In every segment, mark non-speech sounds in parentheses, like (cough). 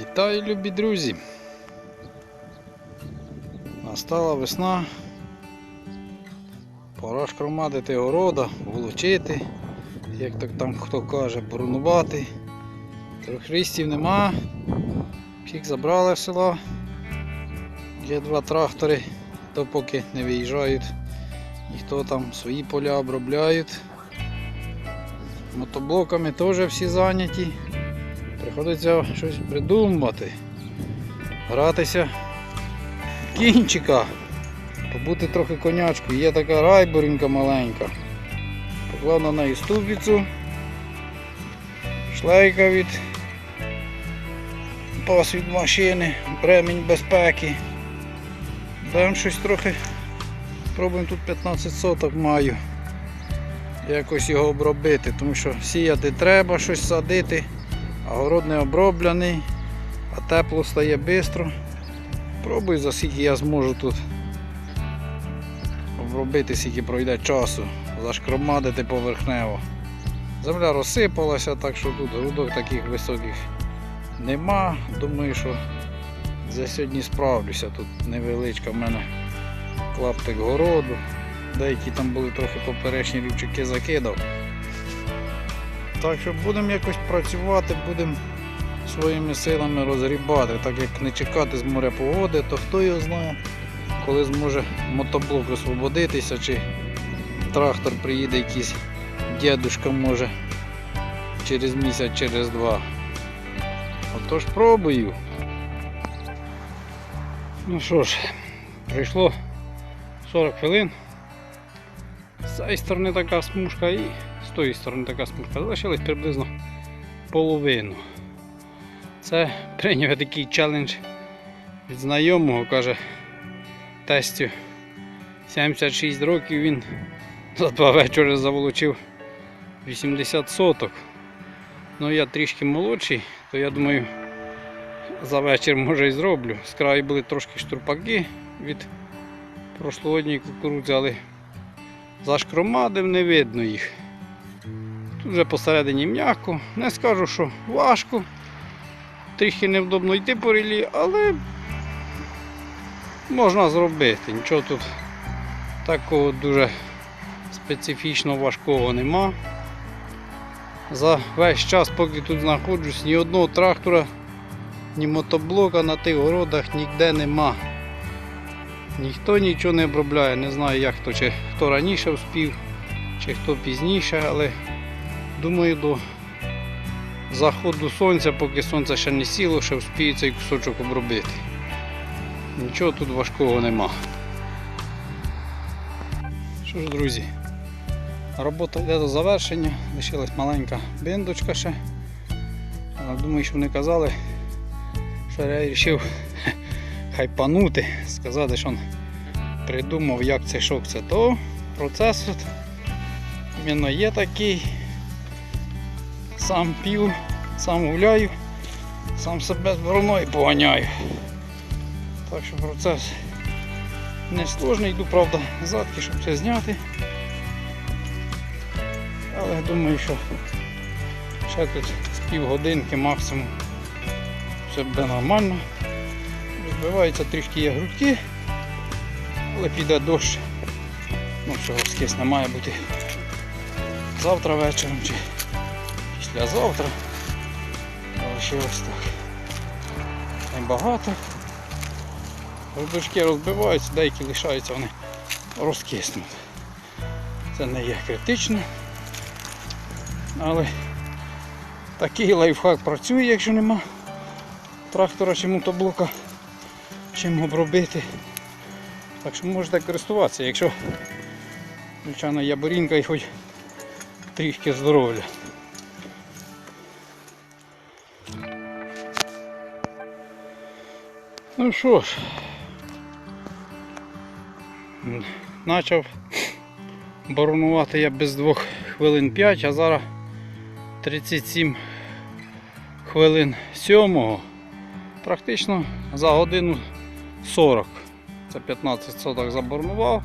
Вітаю, любі друзі! Настала весна. Пора шкромадити города, волочити, як так там хто каже, боронувати. Трохристів нема. Всіх забрали в село. Є два трактори, то поки не виїжджають. Ніхто там свої поля обробляють. Мотоблоками теж всі зайняті. Приходиться щось придумати. Гратися кінчика. Побути трохи конячку. Є така райборінка маленька. Поклав на неї ступицю. Шлейка від пас від машини, ремінь безпеки. Даємо щось трохи. Пробуємо тут 15 соток маю. Якось його обробити, тому що сіяти треба, щось садити, а город не оброблений, а тепло стає швидко. Пробую за скільки я зможу тут обробити, скільки пройде часу, зашкромадити поверхнево. Земля розсипалася, так що тут грудок таких високих нема. Думаю, що за сьогодні справлюся. Тут невеличка в мене клаптик городу. Деякі там були трохи поперечні рівчики закидав. Так що будемо якось працювати, будемо своїми силами розгрібати, так як не чекати з моря погоди, то хто його знає, коли зможе мотоблок освободитися, чи трактор приїде якийсь дідушка може через місяць, через два. Отож пробую. Ну що ж, пройшло 40 хвилин. З цієї сторони така смужка і з тої сторони така смужка. Залишилось приблизно половину. Це прийняв такий челендж від знайомого, каже, тестю 76 років він за два вечори заволочив 80 соток. Ну я трішки молодший, то я думаю за вечір може і зроблю. З краю були трошки штурпаки від прошлогодньої кукурудзи, але зашкромадив, не видно їх. Тут вже посередині м'яко. Не скажу, що важко. Трішки невдобно йти по рілі, але можна зробити. Нічого тут такого дуже специфічно важкого нема. За весь час, поки тут знаходжусь, ні одного трактора, ні мотоблока на тих городах ніде нема. Ніхто нічого не обробляє, не знаю як хто, чи хто раніше вспів, чи хто пізніше, але думаю до заходу сонця, поки сонце ще не сіло, ще вспію цей кусочок обробити. Нічого тут важкого нема. Що ж, друзі, робота йде до завершення, лишилась маленька биндочка ще. Думаю, що вони казали, що я вирішив (laughs) хайпанути, сказати, що він придумав, як цей шок це, то процес от є такий. Сам пів, сам гуляю, сам себе з бороною поганяю. Так що процес не сложний, йду, правда, задки, щоб це зняти. Але думаю, що ще тут з півгодинки максимум все буде нормально. Розбиваються трішки є грудки, але піде дощ. Ну чого скисне має бути завтра вечором чи післязавтра. Але ще ось так. Небагато. Грудочки розбиваються, деякі лишаються, вони розкиснуть. Це не є критично. Але такий лайфхак працює, якщо нема трактора чи мотоблока, чим обробити. Так що можете користуватися, якщо звичайно яборінка і хоч трішки здоров'я. Ну що ж, почав боронувати я без двох хвилин 5, а зараз 37 хвилин сьомого. Практично за годину 40. Це 15 соток заборнував.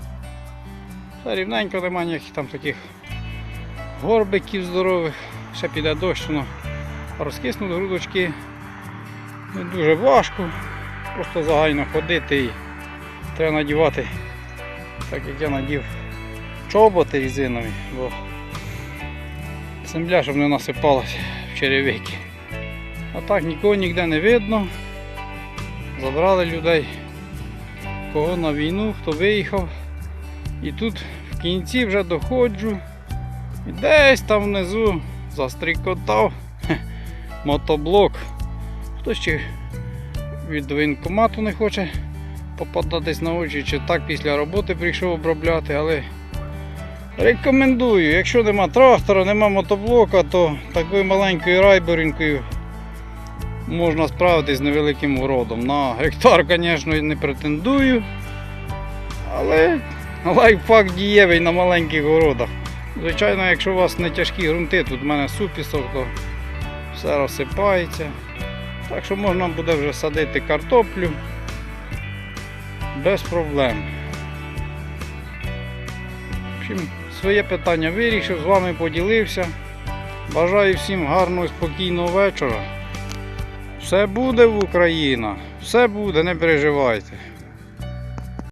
Все рівненько немає ніяких там таких горбиків здорових. Ще піде дощ, воно розкиснуть грудочки, Не дуже важко. Просто загально ходити і треба надівати, так як я надів чоботи різинові, бо земля, щоб не насипалася в черевики. А так нікого ніде не видно. Забрали людей, кого на війну, хто виїхав. І тут в кінці вже доходжу. І десь там внизу застрікотав (laughs) мотоблок. Хтось чи від воєнкомату не хоче попадатись на очі, чи так після роботи прийшов обробляти, але рекомендую, якщо нема трактора, нема мотоблока, то такою маленькою райберинкою можна справитись з невеликим городом. На гектар, звісно, не претендую, але лайфхак дієвий на маленьких городах. Звичайно, якщо у вас не тяжкі ґрунти, тут в мене супісок, то все розсипається. Так що можна буде вже садити картоплю без проблем. В своє питання вирішив, з вами поділився. Бажаю всім гарного, спокійного вечора. Все буде в Україна, все буде, не переживайте.